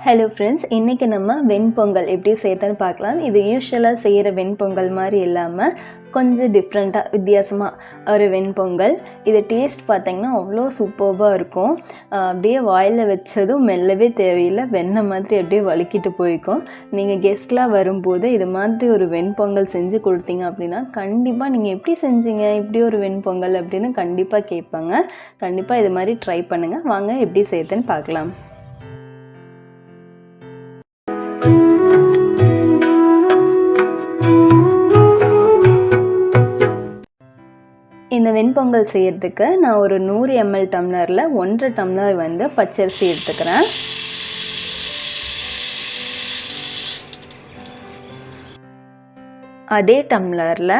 Hello friends இன்றைக்கி நம்ம வெண்பொங்கல் எப்படி செய்யறதுன்னு பார்க்கலாம். இது யூஸ்வலாக செய்கிற வெண்பொங்கல் மாதிரி இல்லாமல் கொஞ்சம் டிஃப்ரெண்ட்டாக வித்தியாசமாக ஒரு வெண்பொங்கல். இது டேஸ்ட் பார்த்திங்கன்னா அவ்வளோ சூப்பர்பாக இருக்கும். அப்படியே வாயில் வச்சதும் மெல்லவே தேவையில்லை. வெண்ணெய் மாதிரி அப்படியே வலிக்கிட்டு போய்க்கும். நீங்கள் கெஸ்ட்லாம் வரும்போது இது மாதிரி ஒரு வெண்பொங்கல் செஞ்சு கொடுத்தீங்க அப்படின்னா கண்டிப்பாக நீங்கள் எப்படி செஞ்சீங்க இப்படி ஒரு வெண்பொங்கல் அப்படின்னு கண்டிப்பாக கேட்பாங்க. கண்டிப்பாக இது மாதிரி ட்ரை பண்ணுங்கள் வாங்க எப்படி செய்யுதுன்னு பார்க்கலாம். வெண்பொங்கல் செய்கிறதுக்கு நான் ஒரு நூறு எம்எல் டம்ளரில் ஒன்றரை டம்ளர் வந்து பச்சரிசி எடுத்துக்கிறேன். அதே டம்ளரில்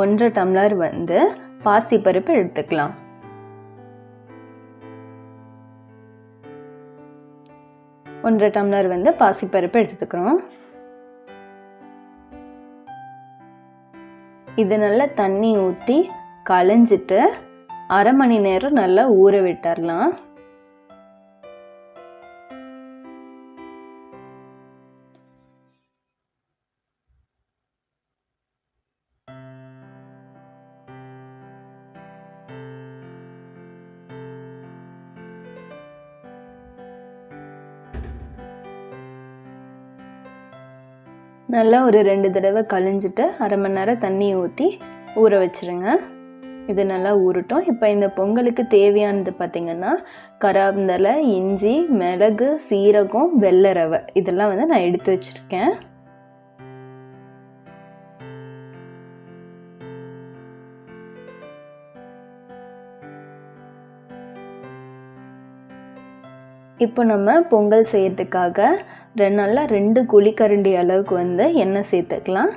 ஒன்றரை டம்ளர் வந்து பாசிப்பருப்பு எடுத்துக்கலாம். ஒன்றரை டம்ளர் வந்து பாசிப்பருப்பு எடுத்துக்கிறோம். இது நல்லா தண்ணி ஊற்றி களைஞ்சிட்டு அரை மணி நேரம் நல்லா ஊற விட்டுறலாம். நல்லா ஒரு ரெண்டு தடவை கழிஞ்சிட்டு அரை மணி நேரம் தண்ணி ஊற்றி ஊற வச்சுருங்க. இது நல்லா ஊறட்டும் இப்போ இந்த பொங்கலுக்கு தேவையானது பார்த்திங்கன்னா கராந்தலை இஞ்சி மிளகு சீரகம் வெள்ளை ரவை. இதெல்லாம் வந்து நான் எடுத்து வச்சுருக்கேன். இப்போ நம்ம பொங்கல் செய்யறதுக்காக ரெண்டு நல்லா ரெண்டு குழிக்கரண்டி அளவுக்கு வந்து எண்ணெய் சேர்த்துக்கலாம்.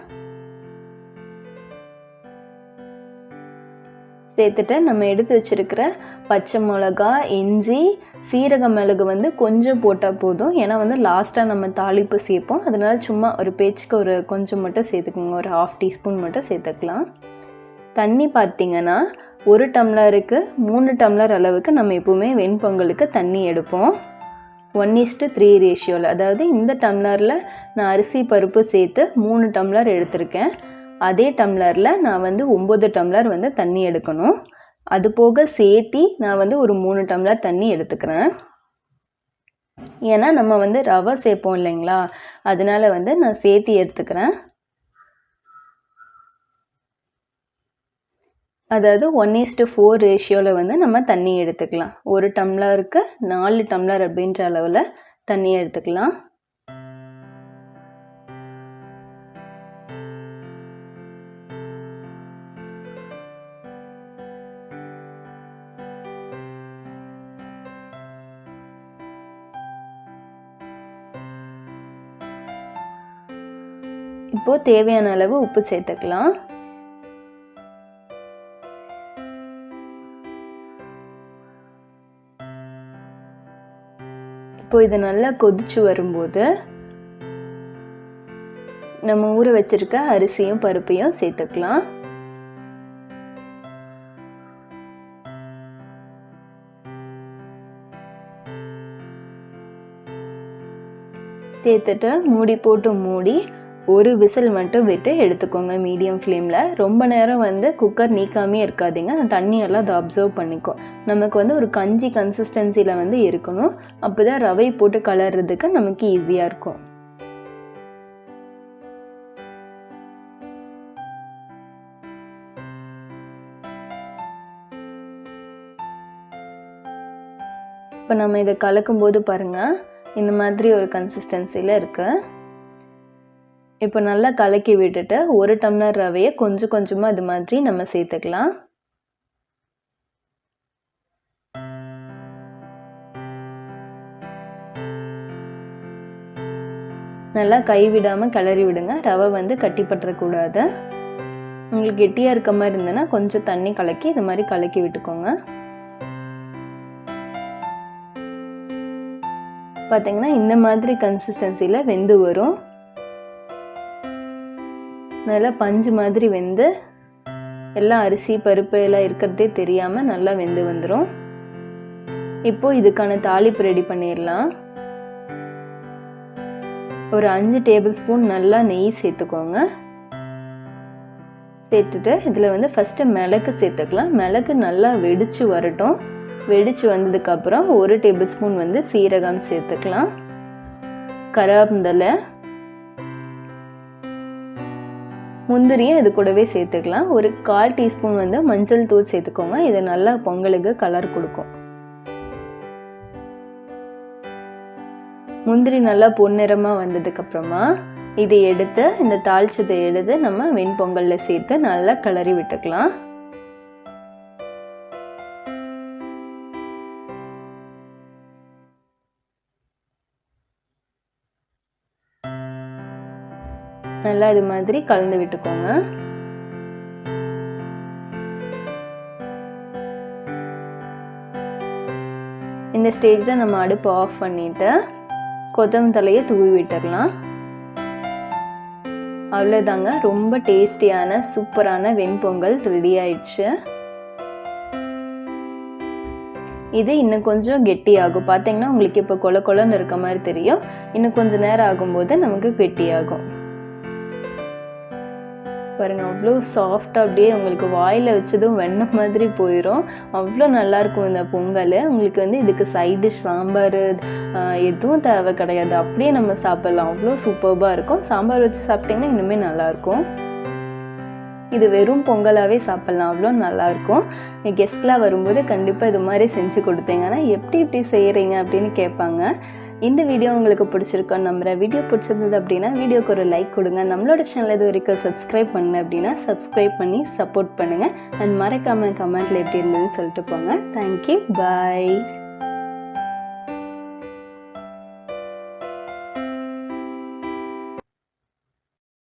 சேர்த்துட்டு நம்ம எடுத்து வச்சுருக்கிற பச்சை மிளகா இஞ்சி சீரக மிளகு வந்து கொஞ்சம் போட்டால் போதும். ஏன்னா வந்து லாஸ்ட்டாக நம்ம தாளிப்பு சேர்ப்போம். அதனால் சும்மா ஒரு பேச்சுக்கு ஒரு கொஞ்சம் மட்டும் சேர்த்துக்கோங்க. ஒரு ஹாஃப் டீஸ்பூன் மட்டும் சேர்த்துக்கலாம். தண்ணி பார்த்திங்கன்னா ஒரு டம்ளருக்கு மூணு டம்ளர் அளவுக்கு நம்ம எப்போவுமே வெண்பொங்கலுக்கு தண்ணி எடுப்போம். ஒன் இஸ்ட்டு த்ரீ ரேஷியோவில் அதாவது இந்த டம்ளரில் நான் அரிசி பருப்பு சேர்த்து மூணு டம்ளர் எடுத்திருக்கேன். அதே டம்ளரில் நான் வந்து ஒம்பது டம்ளர் வந்து தண்ணி எடுக்கணும். அது போக சேர்த்தி நான் வந்து ஒரு மூணு டம்ளர் தண்ணி எடுத்துக்கிறேன். ஏன்னா நம்ம வந்து ரவை சேர்ப்போம் இல்லைங்களா? அதனால வந்து நான் சேர்த்தி எடுத்துக்கிறேன். அதாவது ஒன் இஸ்டு ஃபோர் ரேஷியோவில் வந்து நம்ம தண்ணி எடுத்துக்கலாம். ஒரு டம்ளருக்கு நாலு டம்ளர் அப்படின்ற அளவில் தண்ணி எடுத்துக்கலாம். இப்போது தேவையான அளவு உப்பு சேர்த்துக்கலாம். இப்போ இது நல்லா கொதிச்சு வரும்போது நம்ம ஊற வச்சிருக்க அரிசியும் பருப்பையும் சேர்த்துக்கலாம். சேர்த்துட்டு மூடி போட்டு மூடி ஒரு விசில் மட்டும் விட்டு எடுத்துக்கோங்க மீடியம் ஃப்ளேமில். ரொம்ப நேரம் வந்து குக்கர் நீக்காமே இருக்காதீங்க. அந்த தண்ணியெல்லாம் அதை அப்சர்வ் பண்ணிக்கும் நமக்கு வந்து ஒரு கஞ்சி கன்சிஸ்டன்சியில் வந்து இருக்கணும். அப்போ தான் ரவை போட்டு கலர்றதுக்கு நமக்கு ஈஸியாக இருக்கும். இப்போ நம்ம இதை கலக்கும்போது பாருங்கள் இந்த மாதிரி ஒரு கன்சிஸ்டன்சியில் இருக்குது இப்போ நல்லா கலக்கி விட்டுட்டு ஒரு டம்ளர் ரவையை கொஞ்சம் கொஞ்சமாக இது மாதிரி நம்ம சேர்த்துக்கலாம். நல்லா கைவிடாமல் கிளறி விடுங்க. ரவை வந்து கட்டிப்பற்றக்கூடாது உங்களுக்கு கெட்டியாக இருக்க மாதிரி இருந்ததுன்னா கொஞ்சம் தண்ணி கலக்கி இது மாதிரி கலக்கி விட்டுக்கோங்க. பார்த்தீங்கன்னா இந்த மாதிரி கன்சிஸ்டன்சியில் வெந்து வரும். நல்லா பஞ்சு மாதிரி வெந்து எல்லாம் அரிசி பருப்பு எல்லாம் இருக்கிறதே தெரியாமல் நல்லா வெந்து வந்துடும் இப்போது இதுக்கான தாளிப்பு ரெடி பண்ணிடலாம் ஒரு அஞ்சு டேபிள் ஸ்பூன் நல்லா நெய் சேர்த்துக்கோங்க. சேர்த்துட்டு இதில் வந்து ஃபஸ்ட்டு மிளகு சேர்த்துக்கலாம். மிளகு நல்லா வெடித்து வரட்டும். வெடித்து வந்ததுக்கப்புறம் ஒரு டேபிள் ஸ்பூன் வந்து சீரகம் சேர்த்துக்கலாம். கராந்தலை முந்திரியும் இது கூடவே சேர்த்துக்கலாம். ஒரு கால் டீஸ்பூன் வந்து மஞ்சள் தூள் சேர்த்துக்கோங்க. இது நல்லா பொங்கலுக்கு கலர் கொடுக்கும். முந்திரி நல்லா பொன்னிறமாக வந்ததுக்கப்புறமா இதை எடுத்து இந்த தாளிச்சதை எடுத்து நம்ம வெண்பொங்கலில் சேர்த்து நல்லா கிளறி விட்டுக்கலாம். நல்லா இது மாதிரி கலந்து விட்டுக்கோங்க. இந்த ஸ்டேஜில் நம்ம அடுப்பு ஆஃப் பண்ணிவிட்டு கொத்தமல்லி தலையை தூவி விட்டுடலாம் அவ்வளோதாங்க ரொம்ப டேஸ்டியான சூப்பரான வெண்பொங்கல் ரெடி ஆயிடுச்சு. இது இன்னும் கொஞ்சம் கெட்டியாகும். பார்த்தீங்கன்னா உங்களுக்கு இப்போ கொல கொலன்னு இருக்க மாதிரி தெரியும். இன்னும் கொஞ்சம் நேரம் ஆகும்போது நமக்கு கெட்டியாகும். பாருங்கள் அவ்வளோ சாஃப்டாக அப்படியே உங்களுக்கு வாயில் வச்சதும் வெண்ணெய் மாதிரி போயிடும் அவ்வளோ நல்லாயிருக்கும் இந்த பொங்கல். உங்களுக்கு வந்து இதுக்கு சைட் டிஷ் சாம்பார் எதுவும் தேவை கிடையாது. அப்படியே நம்ம சாப்பிட்லாம். அவ்வளோ சூப்பர்பாக இருக்கும். சாம்பார் வச்சு சாப்பிட்டிங்கன்னா இன்னுமே நல்லாயிருக்கும் இது வெறும் பொங்கலாகவே சாப்பிட்லாம். அவ்வளோ நல்லாயிருக்கும் கெஸ்ட்லாம் வரும்போது கண்டிப்பாக இது மாதிரி செஞ்சு கொடுத்தீங்கன்னா எப்படி இப்படி செய்கிறீங்க அப்படின்னு கேட்பாங்க. இந்த வீடியோ உங்களுக்கு பிடிச்சிருக்கோம் நம்புகிறேன் வீடியோ பிடிச்சிருந்தது அப்படின்னா வீடியோக்கு ஒரு லைக் கொடுங்க. நம்மளோட சேனல் இது வரைக்கும் சப்ஸ்கிரைப் பண்ணு அப்படின்னா சப்ஸ்கிரைப் பண்ணி சப்போர்ட் பண்ணுங்கள் அண்ட் மறக்காமல் கமெண்ட்டில் எப்படி இருந்ததுன்னு சொல்லிட்டு போங்க. Thank you bye